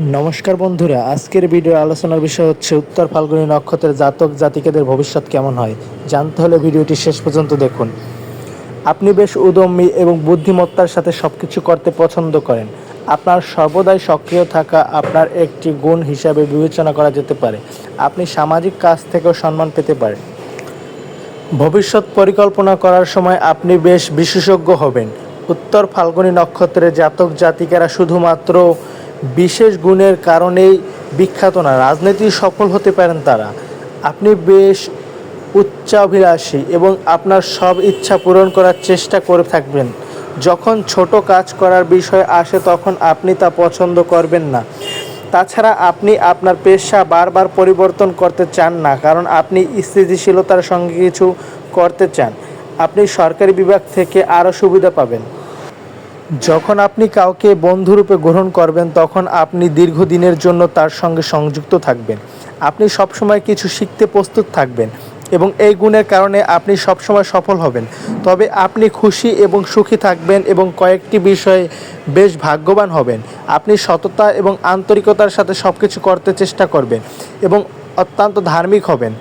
নমস্কার বন্ধুরা, আজকের ভিডিও আলোচনার বিষয় হচ্ছে উত্তর ফাল্গুনী নক্ষত্রের জাতক জাতিকাদের ভবিষ্যৎ কেমন হয়। জানতে হলে ভিডিওটি শেষ পর্যন্ত দেখুন। আপনি বেশ উদ্যমী এবং বুদ্ধিমত্তার সাথে সব কিছু করতে পছন্দ করেন। আপনার সর্বদাই সক্রিয় থাকা আপনার একটি গুণ হিসাবে বিবেচনা করা যেতে পারে। আপনি সামাজিক কাজ থেকেও সম্মান পেতে পারেন। ভবিষ্যৎ পরিকল্পনা করার সময় আপনি বেশ বিশেষজ্ঞ হবেন। উত্তর ফাল্গুনী নক্ষত্রের জাতক জাতিকারা শুধুমাত্র বিশেষ গুণের কারণেই বিখ্যাত না। রাজনীতি সফল হতে পারেন তারা। আপনি বেশ উচ্চাভিলাষী এবং আপনার সব ইচ্ছা পূরণ করার চেষ্টা করে থাকবেন। যখন ছোট কাজ করার বিষয় আসে তখন আপনি তা পছন্দ করবেন না। তাছাড়া আপনি আপনার পেশা বারবার পরিবর্তন করতে চান না, কারণ আপনি স্থিতিশীলতার সঙ্গে কিছু করতে চান। আপনি সরকারি বিভাগ থেকে আরও সুবিধা পাবেন। যখন আপনি কাউকে বন্ধুরূপে গ্রহণ করবেন, তখন আপনি দীর্ঘদিনের জন্য তার সঙ্গে সংযুক্ত থাকবেন। আপনি সবসময় কিছু শিখতে প্রস্তুত থাকবেন এবং এই গুণের কারণে আপনি সবসময় সফল হবেন। তবে আপনি খুশি এবং সুখী থাকবেন এবং কয়েকটি বিষয়ে বেশ ভাগ্যবান হবেন। আপনি সততা এবং আন্তরিকতার সাথে সব কিছু করতে চেষ্টা করবেন এবং অত্যন্ত ধার্মিক হবেন।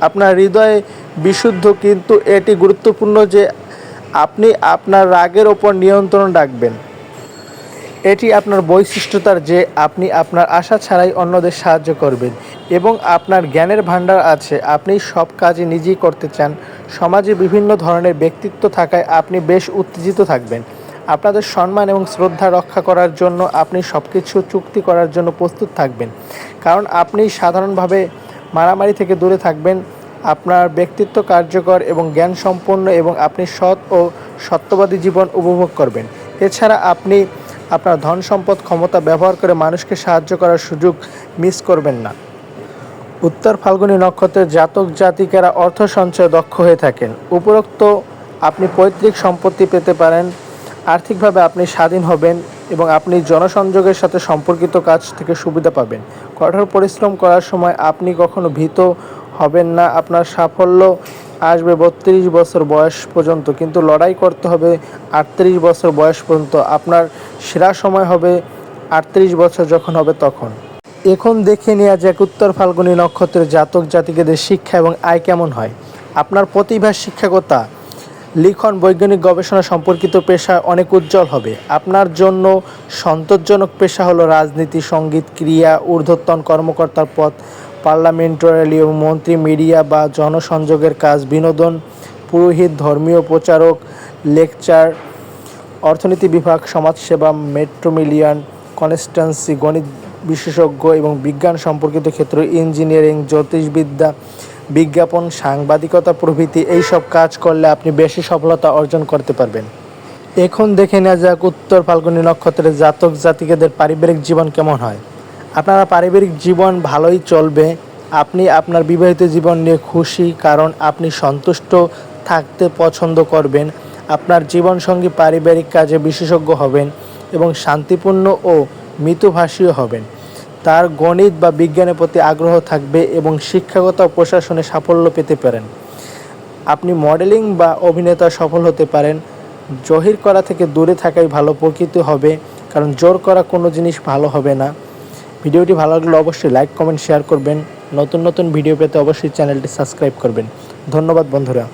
আপনার হৃদয়ে বিশুদ্ধ, কিন্তু এটি গুরুত্বপূর্ণ যে আপনি আপনার রাগের ওপর নিয়ন্ত্রণ রাখবেন। এটি আপনার বৈশিষ্ট্যতার যে আপনি আপনার আশা ছাড়াই অন্যদের সাহায্য করবেন এবং আপনার জ্ঞানের ভাণ্ডার আছে। আপনি সব কাজে নিজেই করতে চান। সমাজে বিভিন্ন ধরনের ব্যক্তিত্ব থাকায় আপনি বেশ উত্তেজিত থাকবেন। আপনাদের সম্মান এবং শ্রদ্ধা রক্ষা করার জন্য আপনি সব কিছু চুক্তি করার জন্য প্রস্তুত থাকবেন। কারণ আপনি সাধারণভাবে মারামারি থেকে দূরে থাকবেন। আপনার ব্যক্তিত্ব কার্যকর এবং জ্ঞান সম্পন্ন এবং আপনি সৎ ও সত্যবাদী জীবন উপভোগ করবেন। এছাড়া আপনি আপনার ধন সম্পদ ক্ষমতা ব্যবহার করে মানুষকে সাহায্য করার সুযোগ মিস করবেন না। উত্তর ফাল্গুনী নক্ষত্রের জাতক জাতিকারা অর্থ সঞ্চয়ে দক্ষ হয়ে থাকেন। উপরোক্ত আপনি পৈতৃক সম্পত্তি পেতে পারেন, আর্থিকভাবে আপনি স্বাধীন হবেন এবং আপনি জনসংযোগের সাথে সম্পর্কিত কাজ থেকে সুবিধা পাবেন। কঠোর পরিশ্রম করার সময় আপনি কখনো ভীত হবেন না, আপনার সাফল্য আসবে বত্রিশ বছর বয়স পর্যন্ত, কিন্তু লড়াই করতে হবে আটত্রিশ বছর বয়স পর্যন্ত। আপনার সেরা সময় হবে আটত্রিশ বছর যখন হবে তখন। এখন দেখে নেওয়া যাক উত্তর ফাল্গুনী নক্ষত্রের জাতক জাতিকেদের শিক্ষা এবং আয় কেমন হয়। আপনার প্রতিভা শিক্ষকতা লিখন, বৈজ্ঞানিক গবেষণা সম্পর্কিত পেশা অনেক উজ্জ্বল হবে। আপনার জন্য সন্তোষজনক পেশা হলো রাজনীতি, সংগীত, ক্রিয়া, ঊর্ধ্বতন কর্মকর্তার পদ পার্লামেন্টারি মন্ত্রী, মিডিয়া বা জনসংযোগের কাজ, বিনোদন, পুরোহিত, ধর্মীয় প্রচারক, লেকচার, অর্থনীতি বিভাগ, সমাজসেবা, মেট্রোমিলিয়ন, কনস্টেন্সি, গণিত বিশেষজ্ঞ এবং বিজ্ঞান সম্পর্কিত ক্ষেত্র, ইঞ্জিনিয়ারিং, জ্যোতিষবিদ্যা, বিজ্ঞাপন, সাংবাদিকতা প্রভৃতি, এইসব কাজ করলে আপনি বেশি সফলতা অর্জন করতে পারবেন। এখন দেখে নেওয়া যাক উত্তর ফাল্গুনী নক্ষত্রের জাতক জাতিকেদের পারিবারিক জীবন কেমন হয়। আপনারা পারিবারিক জীবন ভালোই চলবে। আপনি আপনার বিবাহিত জীবন নিয়ে খুশি কারণ আপনি সন্তুষ্ট থাকতে পছন্দ করবেন। আপনার জীবনসঙ্গী পারিবারিক কাজে বিশেষজ্ঞ হবেন এবং শান্তিপূর্ণ ও মৃতভাষীও হবেন। তার গণিত বা বিজ্ঞানের প্রতি আগ্রহ থাকবে এবং শিক্ষাগত প্রশাসনে সাফল্য পেতে পারেন। আপনি মডেলিং বা অভিনেতা সফল হতে পারেন। জহির করা থেকে দূরে থাকাই ভালো, প্রকৃত হবে, কারণ জোর করা কোনো জিনিস ভালো হবে না। ভিডিওটি ভালো লাগলে অবশ্যই লাইক কমেন্ট শেয়ার করবেন। নতুন নতুন ভিডিও পেতে অবশ্যই চ্যানেলটি সাবস্ক্রাইব করবেন। ধন্যবাদ বন্ধুরা।